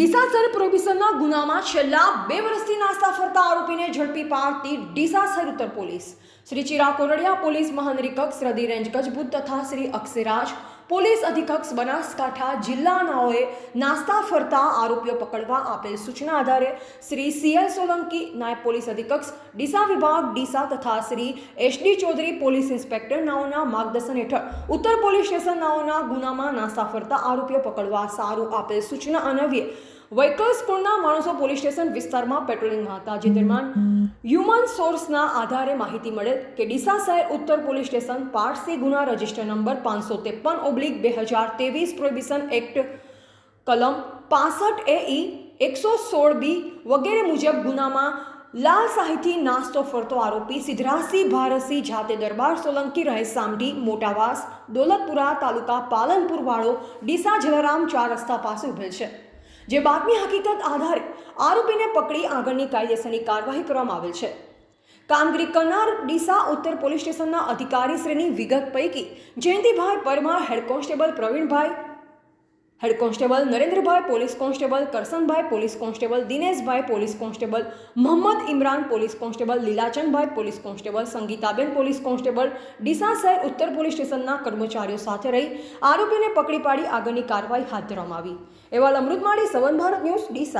ડીસા શહેર પ્રોહિબિશનના ગુનામાં છેલ્લા બે વર્ષથી નાસ્તા ફરતા આરોપીને ઝડપી પાડતી ડીસા શહેર ઉત્તર પોલીસ. શ્રી ચિરા કોરડિયા પોલીસ મહાનિરીક્ષક શ્રદ્ધી રેન્જ કચ્છભૂત તથા શ્રી અક્ષરાજ પોલીસ અધિક્ષક બનાસકાંઠા જિલ્લાનાઓએ નાસ્તા ફરતા આરોપીઓ પકડવા આપેલ સૂચના આધારે શ્રી સીએલ સોલંકી નાયબ પોલીસ અધિક્ષક, ડીસા વિભાગ, ડીસા તથા Shri SD Chaudhary police inspector નાઓના માર્ગદર્શન હેઠળ ઉત્તર પોલીસ સ્ટેશન નાઓના ગુનામાં નાસ્તા ફરતા આરોપીઓ પકડવા સારું આપેલ સૂચના અન્વયે વૈકલ સ્કૂલના માણસો પોલીસ સ્ટેશન વિસ્તારમાં પેટ્રોલિંગમાં હતા, જે દરમિયાન હ્યુમન સોર્સના આધારે માહિતી મળેલ કે ડીસા શહેર ઉત્તર પોલીસ સ્ટેશન પારસી ગુના રજિસ્ટર નંબર પાંચસો ત્રેપન ઓબ્લિક બે હજાર ત્રેવીસ પ્રોહિબિશન એક્ટ કલમ પાસઠ એ ઈ એકસો સોળ બી વગેરે મુજબ ગુનામાં લાલ સાહિથી નાસ્તો ફરતો આરોપી સિદ્ધરાસી ભારસિંહ જાતે દરબાર સોલંકી રહે સામઢી મોટાવાસ, દોલતપુરા તાલુકા પાલનપુર વાળો ડીસા જલારામ ચાર રસ્તા પાસે ઉભેલ છે. જે બાતમી હકીકત આધારે આરોપીને પકડી આગળની કાયદેસરની કાર્યવાહી કરવામાં આવેલ છે. કામગીરી કરનાર ડીસા ઉત્તર પોલીસ સ્ટેશનના અધિકારી શ્રેણી વિગત પૈકી Jayantibhai Parmar head constable Pravinbhai head constable Narendrabhai, police constable Karsanbhai, police constable Dineshbhai, police constable Mohammad Imran, police constable Lilachandbhai, police constable Sangitaben, police constable Deesa શહેર ઉત્તર પોલીસ સ્ટેશનના કર્મચારીઓ સાથે રહી આરોપીને પકડી પાડી આગળની કાર્યવાહી હાથ ધરવામાં આવી. એવા અમૃતમાળી, સવન ભારત ન્યૂઝ, ડીસા.